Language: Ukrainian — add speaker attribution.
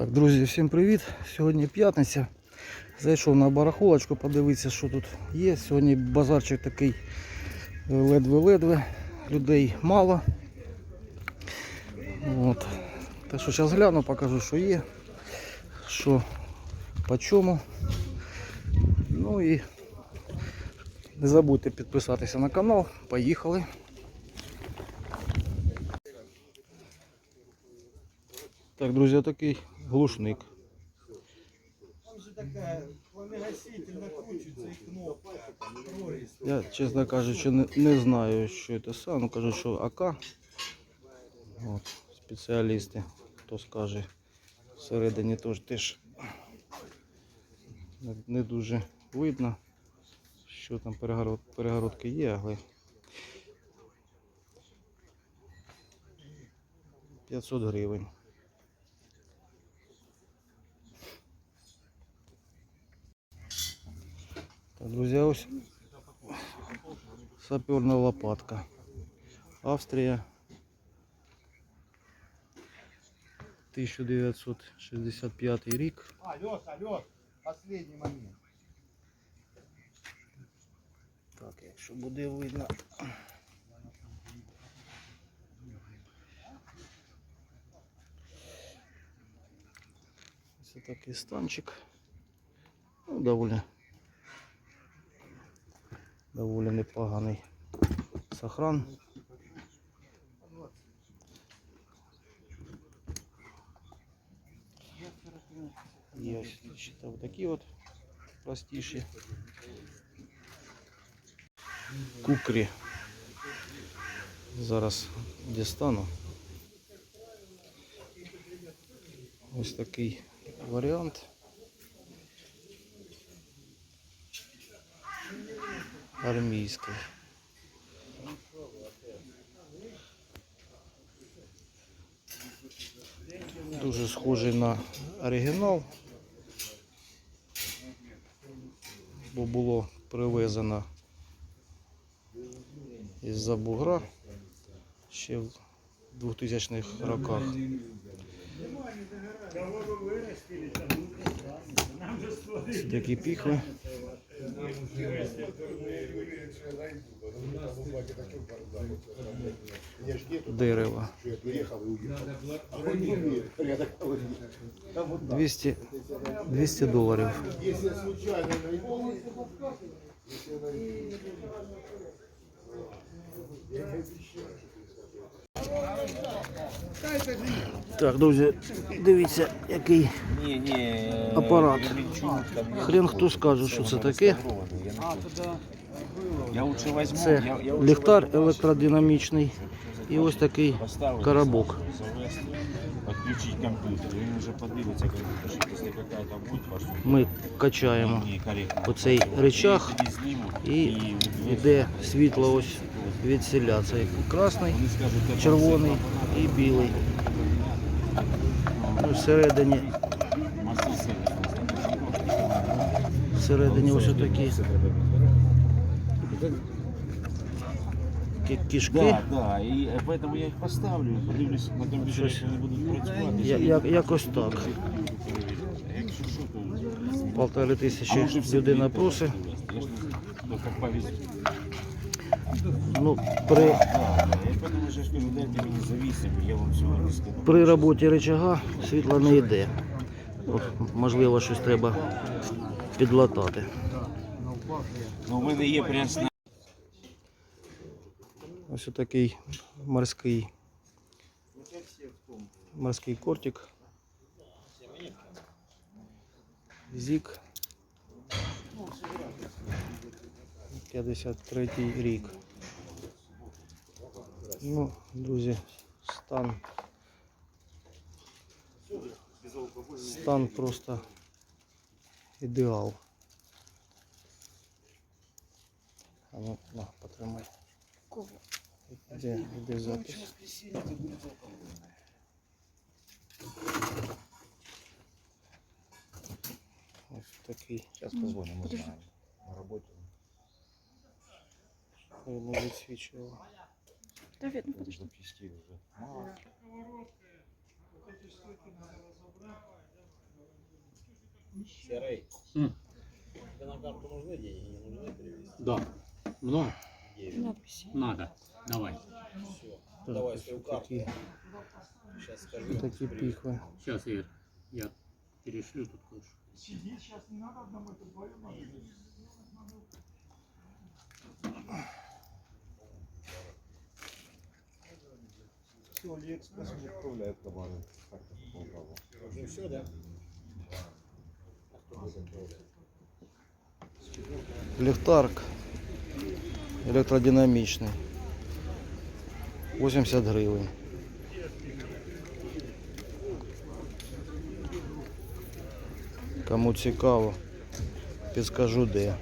Speaker 1: Так, друзі, всім привіт! Сьогодні п'ятниця. Зайшов на барахолочку подивитися, що тут є. Сьогодні базарчик такий е, ледве-ледве, людей мало. От. Так що зараз гляну, покажу, що є, що по чому. Ну і не забудьте підписатися на канал. Поїхали. Так, друзі, такий глушник. Я, чесно кажучи, не, не знаю, що це саме. Кажуть, що АК. От, спеціалісти, хто скаже, всередині теж, теж не, не дуже видно, що там перегород, перегородки є, але 500 гривень. Так, друзі, ось саперна лопатка. Австрія. 1965 рік.
Speaker 2: А, лед, а, лед. Последний момент.
Speaker 1: Так, якщо буде видно. Ось такий станчик. Ну, доволі, доволі непоганий сохран. Є ось такі от простіші. Кукрі. Зараз дістану. Ось такий варіант. Армійський. Дуже схожий на оригінал, бо було привезено із-за бугра ще в 2000-х роках. Такі піхви. Дерево. 200, 200 доларів.
Speaker 2: Найду,
Speaker 1: Так, друзі, дивіться, який апарат. Хрен хто скаже, що це таке. Це ліхтар електродинамічний і ось такий коробок. Ми качаємо оцей речах і йде світло ось відсіля. Це красний,
Speaker 3: Вони скажуть, «Та там
Speaker 1: червоний і білий. Ну, всередині, всередині ось такі ки- кишки.
Speaker 3: Да, да, і е, поэтому я їх поставлю, подивлюсь на комп'ютері,
Speaker 1: Щось.
Speaker 3: як вони будуть працювати.
Speaker 1: Я, я, якось так.
Speaker 3: Якщо що, то
Speaker 1: Полтори
Speaker 3: А
Speaker 1: тисячі
Speaker 3: може все
Speaker 1: людина
Speaker 3: привіт
Speaker 1: просить.
Speaker 3: привезти. Я ж не- ну, як повезет.
Speaker 1: Ну, при,
Speaker 3: Да, да, я поэтому вже ж кажу, дайте мені за 8, я вам сьогодні скину.
Speaker 1: при роботі рычага світло не йде. От, можливо, щось треба підлатати.
Speaker 3: Ну, у мене є прям сна.
Speaker 1: Ось такий морський морський кортик. Зік. 53 рік. Ну, друзі, стан. Стан просто ідеал. А ну, на, потримай. Де, де запись? Ось такий.
Speaker 3: Зараз позвонимо, знаємо. На роботі.
Speaker 1: не відсвічував.
Speaker 4: Да, видно, подожди.
Speaker 3: Запустили вже. Мало.
Speaker 4: Серый.
Speaker 5: М.
Speaker 4: Тебе на карту нужны деньги? Не нужны перевести?
Speaker 5: Да. Много?
Speaker 4: Девять.
Speaker 6: Надписи.
Speaker 5: Надо. Давай.
Speaker 4: Все. Давай свою карту.
Speaker 1: Такі,
Speaker 4: Сейчас скажу.
Speaker 1: такі піхви.
Speaker 5: Сейчас, Игорь, я перешлю тут кое-что.
Speaker 2: Все, Алиэкспресс не отправляет товары. Так, по Полтаву.
Speaker 4: Уже все, да?
Speaker 1: Ліхтарк Електродинамічний. 80 гривень. Кому цікаво, підскажу де.